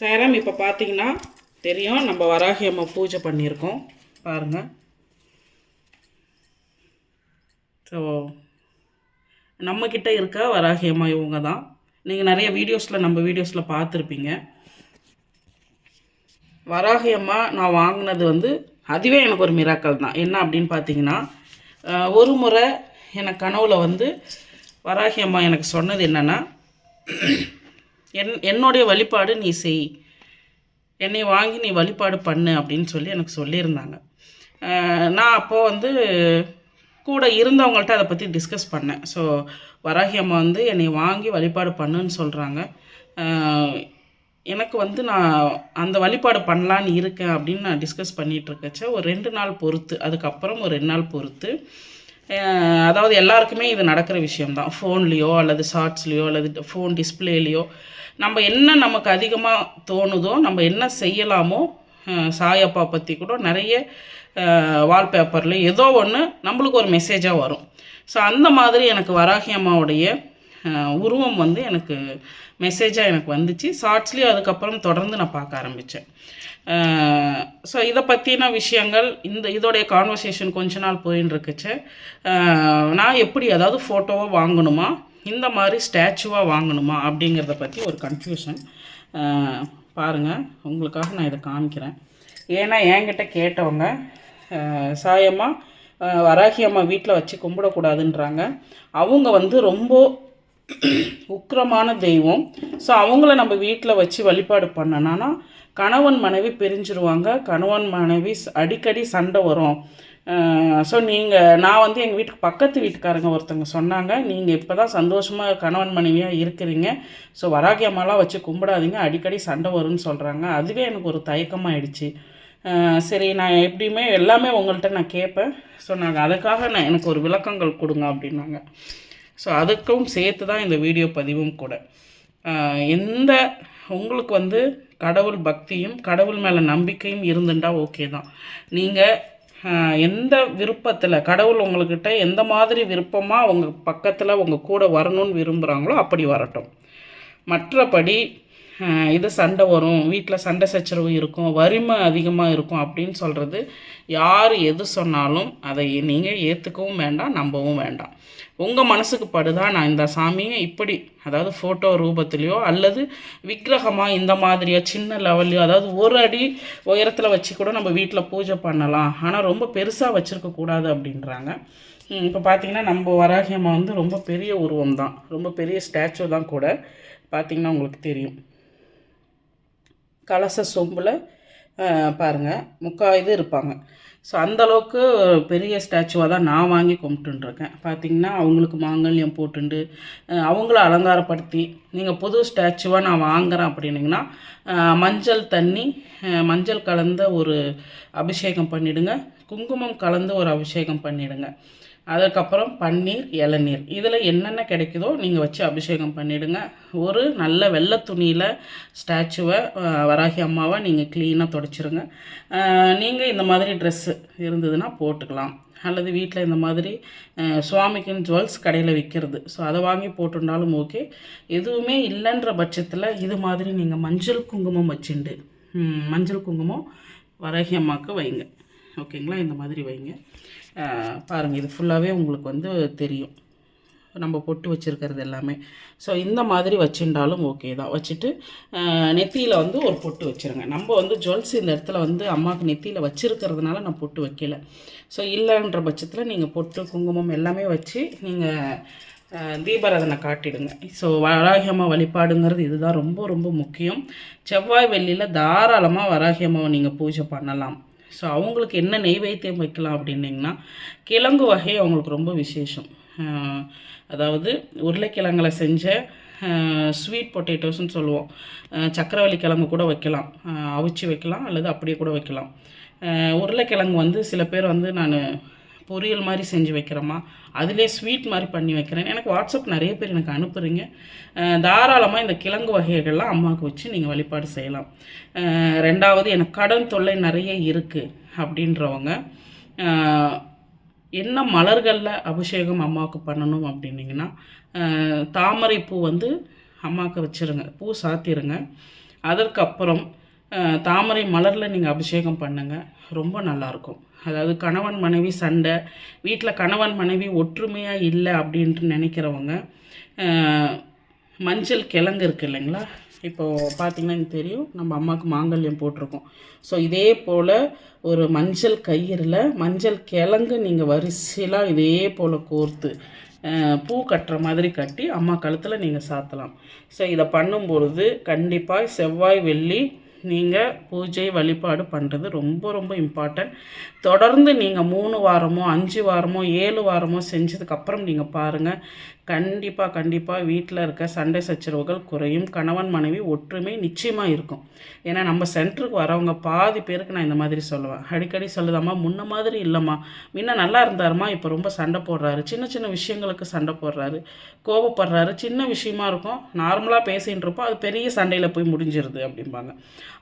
சேரம் இப்போ பார்த்தீங்கன்னா தெரியும் நம்ம வராகி அம்மா பூஜை பண்ணியிருக்கோம். பாருங்கள் ஸோ நம்மக்கிட்ட இருக்க வராகி அம்மா இவங்க தான். நீங்கள் நிறைய வீடியோஸில் நம்ம வீடியோஸில் பார்த்துருப்பீங்க வராகி அம்மா நான் வாங்கினது வந்து அதுவே எனக்கு ஒரு மிராக்கல் தான். என்ன அப்படின்னு பார்த்தீங்கன்னா ஒரு முறை எனக்கு கனவுல வந்து வராகி அம்மா எனக்கு சொன்னது என்னென்னா என் என்னுடைய வழிபாடு நீ செய். என்னை வாங்கி நீ வழிபாடு பண்ணு அப்படின்னு சொல்லி எனக்கு சொல்லியிருந்தாங்க. நான் அப்போது வந்து கூட இருந்தவங்கள்ட்ட அதை பற்றி டிஸ்கஸ் பண்ணேன். ஸோ வராகி அம்மா வந்து என்னை வாங்கி வழிபாடு பண்ணுன்னு சொல்கிறாங்க எனக்கு வந்து நான் அந்த வழிபாடு பண்ணலான்னு இருக்கேன் அப்படின்னு நான் டிஸ்கஸ் பண்ணிகிட்ருக்கச்ச ஒரு ரெண்டு நாள் பொறுத்து அதுக்கப்புறம் ஒரு ரெண்டு நாள் பொறுத்து அதாவது எல்லாருக்குமே இது நடக்கிற விஷயம்தான். ஃபோன்லேயோ அல்லது ஷார்ட்ஸ்லேயோ அல்லது ஃபோன் டிஸ்பிளேலேயோ நம்ம என்ன நமக்கு அதிகமாக தோணுதோ நம்ம என்ன செய்யலாமோ சாயப்பா பற்றி கூட நிறைய வால்பேப்பரில் ஏதோ ஒன்று நம்மளுக்கு ஒரு மெசேஜாக வரும். ஸோ அந்த மாதிரி எனக்கு வராகி அம்மாவுடைய உருவம் வந்து எனக்கு மெசேஜாக எனக்கு வந்துச்சு. ஷார்ட்ஸ்லேயும் அதுக்கப்புறம் தொடர்ந்து நான் பார்க்க ஆரம்பித்தேன் ஸோ இதை பற்றின விஷயங்கள் இந்த இதோடைய கான்வர்சேஷன் கொஞ்ச நாள் போயின்னு இருக்குச்சு நான் எப்படி அதாவது ஃபோட்டோவாக வாங்கணுமா? இந்த மாதிரி ஸ்டாச்சுவாக வாங்கணுமா? அப்படிங்கிறத பற்றி ஒரு கன்ஃபியூஷன் பாருங்கள் உங்களுக்காக நான் இதை காமிக்கிறேன். ஏன்னா என்கிட்ட கேட்டவங்க சாயமாக சாயம்மா வராகி அம்மா வீட்டில் வச்சு கும்பிடக்கூடாதுன்றாங்க. அவங்க வந்து ரொம்ப உக்கிரமான தெய்வம். ஸோ அவங்கள நம்ம வீட்டில் வச்சு வழிபாடு பண்ணனானா கணவன் மனைவி பிரிஞ்சிருவாங்க. கணவன் மனைவி அடிக்கடி சண்டை வரும். ஸோ நீங்கள் நான் வந்து எங்கள் வீட்டுக்கு பக்கத்து வீட்டுக்காரங்க ஒருத்தவங்க சொன்னாங்க நீங்கள் இப்போ தான் சந்தோஷமாக கணவன் மனைவியாக இருக்கிறீங்க. ஸோ வராகி அம்மாலாம் வச்சு கும்பிடாதீங்க. அடிக்கடி சண்டை வரும்னு சொல்கிறாங்க அதுவே எனக்கு ஒரு தயக்கமாகிடுச்சு சரி நான் எப்படியுமே எல்லாமே உங்கள்கிட்ட நான் கேட்பேன் ஸோ நாங்கள் அதுக்காக நான் எனக்கு ஒரு விளக்கங்கள் கொடுங்க அப்படின்னாங்க. ஸோ அதுக்கும் சேர்த்து தான் இந்த வீடியோ பதிவும் கூட. எந்த உங்களுக்கு வந்து கடவுள் பக்தியும் கடவுள் மேலே நம்பிக்கையும் இருந்துட்டா ஓகே தான் நீங்கள் எந்த விருப்பத்தில் கடவுள் உங்கள்கிட்ட எந்த மாதிரி விருப்பமாக உங்கள் பக்கத்தில் உங்கள் கூட வரணும்னு விரும்புகிறாங்களோ அப்படி வரட்டும். மற்றபடி இது சண்டை வரும். வீட்டில் சண்டை சச்சரவு இருக்கும். வறுமை அதிகமாக இருக்கும் அப்படின்னு சொல்கிறது யார் எது சொன்னாலும் அதை நீங்கள் ஏற்றுக்கவும் வேண்டாம் நம்பவும் வேண்டாம். உங்கள் மனசுக்கு படுதா நான் இந்த சாமியை இப்படி அதாவது ஃபோட்டோ ரூபத்துலேயோ அல்லது விக்கிரகமாக இந்த மாதிரியோ சின்ன லெவல்லையோ அதாவது ஒரு அடி உயரத்தில் வச்சு கூட நம்ம வீட்டில் பூஜை பண்ணலாம். ஆனால் ரொம்ப பெருசாக வச்சுருக்கக்கூடாது அப்படின்றாங்க. இப்போ பார்த்தீங்கன்னா நம்ம வராகி அம்மா வந்து ரொம்ப பெரிய உருவம் தான் ரொம்ப பெரிய ஸ்டாச்சு தான் கூட. பார்த்தீங்கன்னா உங்களுக்கு தெரியும். கலச சொம்பில் பாருங்கள் முக்கா இது இருப்பாங்க. ஸோ அந்தளவுக்கு பெரிய ஸ்டாச்சுவாக தான் நான் வாங்கி கும்பிட்டுருக்கேன். பார்த்தீங்கன்னா அவங்களுக்கு மாங்கல்யம் போட்டுண்டு அவங்கள அலங்காரப்படுத்தி நீங்கள் புது ஸ்டாச்சுவாக நான் வாங்குறேன் அப்படின்னிங்கன்னா மஞ்சள் தண்ணி மஞ்சள் கலந்த ஒரு அபிஷேகம் பண்ணிவிடுங்க குங்குமம் கலந்து ஒரு அபிஷேகம் பண்ணிவிடுங்க அதுக்கப்புறம் பன்னீர் இளநீர். இதில் என்னென்ன கிடைக்குதோ நீங்கள் வச்சு அபிஷேகம் பண்ணிவிடுங்க ஒரு நல்ல வெள்ளை துணியில் ஸ்டாச்சுவை வராகி அம்மாவை நீங்கள் க்ளீனாக தொடச்சிருங்க. நீங்கள் இந்த மாதிரி ட்ரெஸ்ஸு இருந்ததுன்னா போட்டுக்கலாம். அல்லது வீட்டில் இந்த மாதிரி அஹ், சுவாமிக்குன்னு ஜுவல்ஸ் கடையில் விற்கிறது ஸோ அதை வாங்கி போட்டுருந்தாலும் ஓகே எதுவுமே இல்லைன்ற பட்சத்தில் இது மாதிரி நீங்கள் மஞ்சள் குங்குமம் வச்சுண்டு மஞ்சள் குங்குமம் வராகி அம்மாவுக்கு வைங்க. ஓகேங்களா? இந்த மாதிரி வைங்க. பாருங்கள் இது ஃபுல்லாகவே உங்களுக்கு வந்து தெரியும். நம்ம பொட்டு வச்சுருக்கிறது எல்லாமே. ஸோ இந்த மாதிரி வச்சுட்டாலும் ஓகே தான். வச்சுட்டு நெத்தியில் வந்து ஒரு பொட்டு வச்சுருங்க. நம்ம வந்து ஜுவல்ஸ் இந்த இடத்துல வந்து அம்மாவுக்கு நெத்தியில் வச்சுருக்கிறதுனால நான் பொட்டு வைக்கல. ஸோ இல்லைன்ற பட்சத்தில் நீங்கள் பொட்டு குங்குமம் எல்லாமே வச்சு நீங்கள் தீபாராதனை காட்டிடுங்க. ஸோ வராகியம்மா வழிபாடுங்கிறது இதுதான் ரொம்ப ரொம்ப முக்கியம். செவ்வாய் வெள்ளியில் தாராளமாக வராகியம்மாவை நீங்கள் பூஜை பண்ணலாம். ஸோ அவங்களுக்கு என்ன நெய்வேத்தியம் வைக்கலாம் அப்படின்னிங்கன்னா கிழங்கு வகை அவங்களுக்கு ரொம்ப விசேஷம். அதாவது உருளைக்கிழங்குல செஞ்ச ஸ்வீட் பொட்டேட்டோஸ்ன்னு சொல்லுவோம். சக்கரவள்ளி கிழங்கு கூட வைக்கலாம். அவிச்சு வைக்கலாம் அல்லது அப்படியே கூட வைக்கலாம். உருளைக்கிழங்கு வந்து சில பேர் வந்து நான் பொரியல் மாதிரி செஞ்சு வைக்கிறேம்மா. அதிலே ஸ்வீட் மாதிரி பண்ணி வைக்கிறேன். எனக்கு வாட்ஸ்அப் நிறைய பேர் எனக்கு அனுப்புகிறீங்க தாராளமாக இந்த கிழங்கு வகைகள்லாம் அம்மாவுக்கு வச்சு நீங்கள் வழிபாடு செய்யலாம். ரெண்டாவது எனக்கு கடன் தொல்லை நிறைய இருக்குது அப்படின்றவங்க என்ன மலர்களில் அபிஷேகம் அம்மாவுக்கு பண்ணணும் அப்படின்னிங்கன்னா தாமரை பூ வந்து அம்மாவுக்கு வச்சுருங்க. பூ சாத்திருங்க. அதற்கப்புறம் தாமரை மலரில் நீங்கள் அபிஷேகம் பண்ணுங்கள் ரொம்ப நல்லாயிருக்கும் அதாவது கணவன் மனைவி சண்டை வீட்டில் கணவன் மனைவி ஒற்றுமையாக இல்லை அப்படின்ட்டு நினைக்கிறவங்க மஞ்சள் கிழங்கு இருக்குது இல்லைங்களா? இப்போது பார்த்தீங்கன்னா எனக்கு தெரியும் நம்ம அம்மாவுக்கு மாங்கல்யம் போட்டிருக்கோம். ஸோ இதே போல் ஒரு மஞ்சள் கயிறில் மஞ்சள் கிழங்கு நீங்கள் வரிசையிலாக இதே போல் கோர்த்து பூ கட்டுற மாதிரி கட்டி அம்மா கழுத்தில் நீங்கள் சாத்தலாம். ஸோ இதை பண்ணும்பொழுது கண்டிப்பாக செவ்வாய் வெள்ளி நீங்கள் பூஜை வழிபாடு பண்ணுறது ரொம்ப ரொம்ப இம்பார்ட்டன்ட் தொடர்ந்து நீங்கள் மூணு வாரமோ அஞ்சு வாரமோ ஏழு வாரமோ செஞ்சதுக்கப்புறம் நீங்கள் பாருங்கள் கண்டிப்பாக கண்டிப்பாக வீட்டில் இருக்க சண்டை சச்சரவுகள் குறையும். கணவன் மனைவி ஒற்றுமை நிச்சயமாக இருக்கும். ஏன்னா நம்ம சென்டருக்கு வரவங்க பாதி பேருக்கு நான் இந்த மாதிரி சொல்லுவேன். அடிக்கடி சொல்லுதாம்மா முன்ன மாதிரி இல்லைம்மா. முன்ன நல்லா இருந்தாருமா இப்போ ரொம்ப சண்டை போடுறாரு. சின்ன சின்ன விஷயங்களுக்கு சண்டை போடுறாரு. கோபப்படுறாரு சின்ன விஷயமா இருக்கும். நார்மலாக பேசின்னு இருப்போம். அது பெரிய சண்டையில் போய் முடிஞ்சிருது அப்படிம்பாங்க.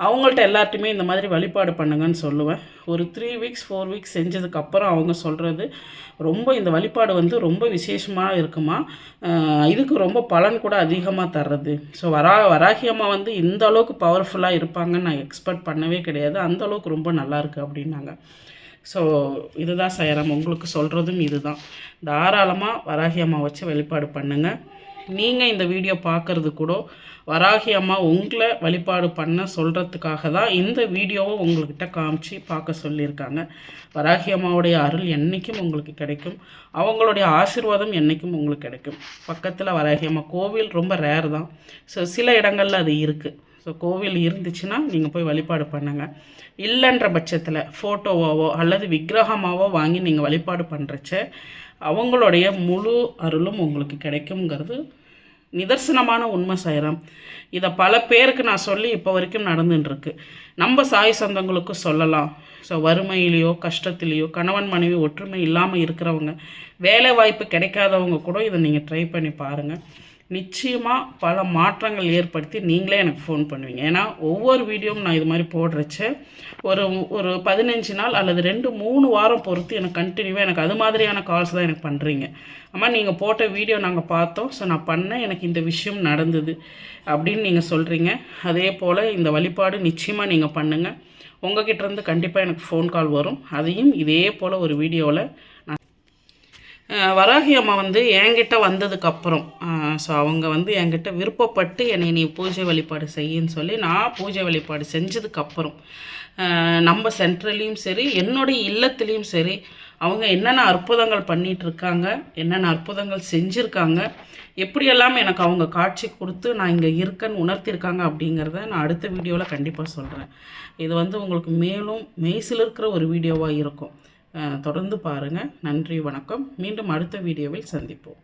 அவங்கள்ட்ட எல்லார்ட்டையுமே இந்த மாதிரி வழிபாடு பண்ணுங்கன்னு சொல்லுவேன். ஒரு த்ரீ வீக்ஸ் ஃபோர் வீக்ஸ் செஞ்சதுக்கப்புறம் அவங்க சொல்கிறது ரொம்ப இந்த வழிபாடு வந்து ரொம்ப விசேஷமாக இருக்குமா? இதுக்கு ரொம்ப பலன் கூட அதிகமாக தர்றது. ஸோ வரா வராகி அம்மா வந்து இந்த அளவுக்கு பவர்ஃபுல்லாக இருப்பாங்கன்னு நான் எக்ஸ்பெக்ட் பண்ணவே கிடையாது. அந்த அளவுக்கு ரொம்ப நல்லாயிருக்கு அப்படின்னாங்க. ஸோ இதுதான் செய்கிறோம் உங்களுக்கு சொல்கிறதும் இதுதான். தாராளமாக வராகி அம்மா வச்சு வழிபாடு பண்ணுங்கள் நீங்கள் இந்த வீடியோ பார்க்குறது கூட வராகி அம்மா உங்களை வழிபாடு பண்ண சொல்கிறதுக்காக தான் இந்த வீடியோவை உங்கள்கிட்ட காமிச்சு பார்க்க சொல்லியிருக்காங்க. வராகி அம்மாவுடைய அருள் என்றைக்கும் உங்களுக்கு கிடைக்கும். அவங்களுடைய ஆசீர்வாதம் என்றைக்கும் உங்களுக்கு கிடைக்கும். பக்கத்தில் வராகி அம்மா கோவில் ரொம்ப ரேர் தான். ஸோ சில இடங்களில் அது இருக்குது ஸோ கோவில் இருந்துச்சுன்னா நீங்கள் போய் வழிபாடு பண்ணுங்கள் இல்லைன்ற பட்சத்தில் ஃபோட்டோவாவோ அல்லது விக்கிரகமாவோ வாங்கி நீங்கள் வழிபாடு பண்ணுறச்ச அவங்களுடைய முழு அருளும் உங்களுக்கு கிடைக்குங்கிறது நிதர்சனமான உண்மை செய்கிறோம் இதை பல பேருக்கு நான் சொல்லி இப்போ வரைக்கும் நடந்துட்டுருக்கு நம்ம சாய் சொந்தங்களுக்கு சொல்லலாம். ஸோ வறுமையிலையோ கஷ்டத்துலேயோ கணவன் மனைவி ஒற்றுமை இல்லாமல் இருக்கிறவங்க வேலை வாய்ப்பு கிடைக்காதவங்க கூட இதை நீங்கள் ட்ரை பண்ணி பாருங்கள் நிச்சயமாக பல மாற்றங்கள் ஏற்படுத்தி நீங்களே எனக்கு ஃபோன் பண்ணுவீங்க. ஏன்னா ஒவ்வொரு வீடியோவும் நான் இது மாதிரி போடுறச்ச ஒரு ஒரு பதினஞ்சு நாள் அல்லது ரெண்டு மூணு வாரம் பொறுத்து எனக்கு கண்டினியூவாக எனக்கு அது மாதிரியான கால்ஸ் தான் எனக்கு பண்ணுறீங்க அம்மா நீங்கள் போட்ட வீடியோ நாங்கள் பார்த்தோம். ஸோ நான் பண்ணேன். எனக்கு இந்த விஷயம் நடந்தது அப்படின்னு நீங்கள் சொல்கிறீங்க அதே போல் இந்த வழிபாடு நிச்சயமாக நீங்கள் பண்ணுங்கள் உங்ககிட்டருந்து கண்டிப்பாக எனக்கு ஃபோன் கால் வரும். அதையும் இதே போல் ஒரு வீடியோவில் நான் வராகி அம்மா வந்து என்கிட்ட வந்ததுக்கப்புறம் ஸோ அவங்க வந்து என்கிட்ட விருப்பப்பட்டு என்னை நீ பூஜை வழிபாடு செய்யின்னு சொல்லி நான் பூஜை வழிபாடு செஞ்சதுக்கப்புறம் நம்ம சென்ட்ரலையும் சரி என்னுடைய இல்லத்துலேயும் சரி அவங்க என்னென்ன அற்புதங்கள் பண்ணிகிட்ருக்காங்க என்னென்ன அற்புதங்கள் செஞ்சுருக்காங்க எப்படியெல்லாம் எனக்கு அவங்க காட்சி கொடுத்து நான் இங்கே இருக்கேன்னு உணர்த்தியிருக்காங்க அப்படிங்கிறத நான் அடுத்த வீடியோவில் கண்டிப்பாக சொல்கிறேன் இது வந்து உங்களுக்கு மேலும் மெய்சில் இருக்கிற ஒரு வீடியோவாக இருக்கும். தொடர்ந்து பாருங்கள் நன்றி வணக்கம். மீண்டும் அடுத்த வீடியோவில் சந்திப்போம்.